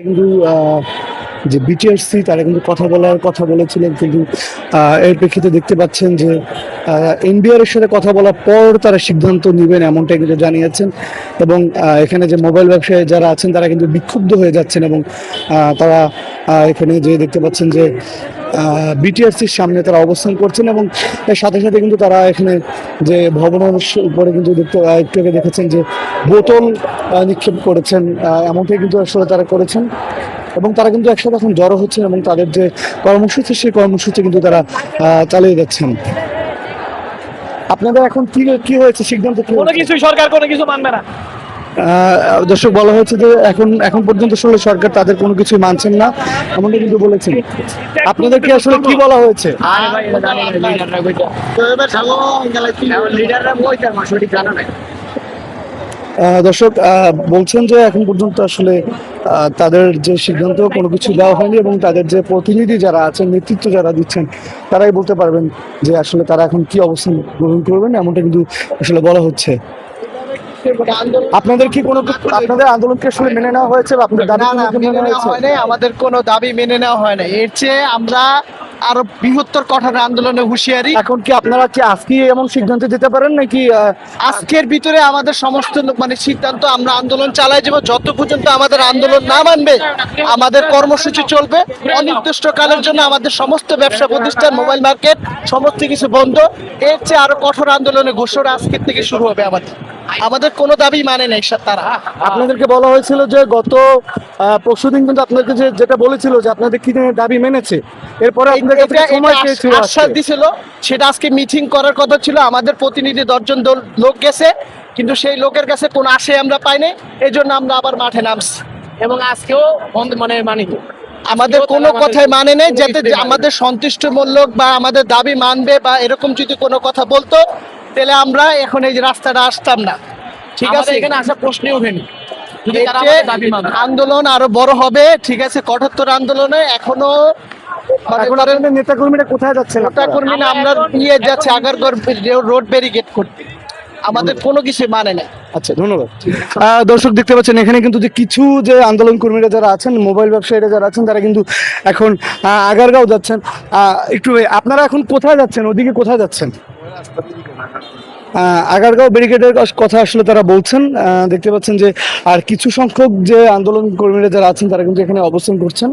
কিন্তু যে বিটিআরসি তারা কিন্তু কথা বলার কথা বলেছিলেন, কিন্তু এর প্রেক্ষিতে দেখতে পাচ্ছেন যে এনবিআর এর সাথে কথা বলার পর তারা সিদ্ধান্ত নেবেন এমনটাই কিন্তু জানিয়েছেন। এবং এখানে যে মোবাইল ব্যবসায়ী যারা আছেন, তারা কিন্তু বিক্ষুব্ধ হয়ে যাচ্ছেন এবং তারা এখানে যে দেখতে পাচ্ছেন যে বিটিআরসির সামনে তারা অবস্থান করছেন এবং এর সাথে সাথে কিন্তু তারা এখানে যে ভবনের উপরে কিন্তু দেখতে একটু দেখেছেন যে বোতল নিক্ষেপ করেছেন এমনটাই কিন্তু আসলে তারা করেছেন। এবং তারা কিন্তু একসাথে এখন জড়ো হচ্ছেন এবং তাদের যে কর্মসূচি, সেই কর্মসূচি কিন্তু তারা চালিয়ে যাচ্ছেন। আপনাদের এখন কি কি হয়েছে? সিদ্ধান্ত কোনো? কিছুই সরকার কোনো কিছু মানবে না। দর্শক, বলা হয়েছে যে এখন এখন পর্যন্ত আসলে সরকার তাদের কোনো কিছুই মানছেন না এমনটা কিন্তু বলেছেন। আপনাদের কি আসলে কি বলা হয়েছে? দর্শক বলছেন যে এখন পর্যন্ত আসলে তাদের যে সিদ্ধান্ত, কোনো কিছু দেওয়া হয়নি এবং তাদের যে প্রতিনিধি যারা আছেন, নেতৃত্ব যারা দিচ্ছেন, তারাই বলতে পারবেন যে আসলে তারা এখন কি অবস্থান গ্রহণ করবেন, এমনটা কিন্তু আসলে বলা হচ্ছে। আপনাদের কি কোনো আপনাদের আন্দোলনকে আসলে মেনে নেওয়া হয়েছে বা আপনাদের দাবি মেনে নেওয়া হয় নাই আমাদের কোনো দাবি মেনে নেওয়া হয় না এর চেয়ে আমরা আরও বৃহত্তর কঠোর আন্দোলনে হুঁশিয়ারি। এখন কি আপনারা কি আজকে এমন সিদ্ধান্ত দিতে পারেন নাকি আজকের ভিতরে আমাদের সমস্ত মানে সিদ্ধান্ত আমরা আন্দোলন চালাই যাব যত পর্যন্ত আমাদের আন্দোলন না মানবে আমাদের কর্মসূচি চলবে। অনির্দিষ্টকালের জন্য আমাদের সমস্ত ব্যবসা প্রতিষ্ঠান মোবাইল মার্কেট সমস্ত কিছু বন্ধ। এর চেয়ে আরও কঠোর আন্দোলনে ঘোষণা আজকের থেকে শুরু হবে আমাদের। আমাদের কোনো দাবি মানে নেই তারা। আপনাদেরকে বলা হয়েছিল যে গত পরশুদিন কিন্তু আপনাদেরকে যে যেটা বলেছিল যে আপনাদের কি দাবি মেনেছে এরপরে আপনাদের আশ্বাস দিছিল সেটা আজকে মিটিং করার কথা ছিল আমাদের প্রতিনিধি দশজন দল- লোক গেছে কিন্তু সেই লোকের কাছে কোনো আশে আমরা পাইনি এই জন্য আমরা আবার মাঠে নামছি। এবং আজকেও বন্ধ মানে মানি আমাদের কোনো কথাই মানে নেই যাতে মানে আমাদের সন্তুষ্টমূলক বা আমাদের দাবি মানবে বা এরকম যদি কোনো কথা বলতো তাহলে আমরা এখন এই যে রাস্তাটা আসতাম না। ঠিক আছে? এখানে আসা প্রশ্নই ওঠেনি মানে। আন্দোলন আরও বড় হবে ঠিক আছে? কঠোর আন্দোলনে এখনও মনে নেতা কর্মীরা কোথায় যাচ্ছেন নেতা না আমরা নিয়ে যাচ্ছি আগারগড় রোড ব্যারিকেড করতে। আমাদের কোনো কিছু মানে নাই আচ্ছা ধন্যবাদ। আহ, দর্শক দেখতে পাচ্ছেন এখানে কিন্তু যে কিছু যে আন্দোলন কর্মীরা যারা আছেন মোবাইল ব্যবসায়ীরা যারা আছেন তারা কিন্তু এখন আহ, আগারগাঁও যাচ্ছেন। আহ, একটু আপনারা এখন কোথায় যাচ্ছেন? ওদিকে কোথায় যাচ্ছেন? আগারগাঁও ব্যারিকেডের কথা আসলে তারা বলছেন। দেখতে পাচ্ছেন যে আর কিছু সংখ্যক যে আন্দোলন কর্মীরা যারা আছেন, তারা কিন্তু এখানে অবস্থান করছেন।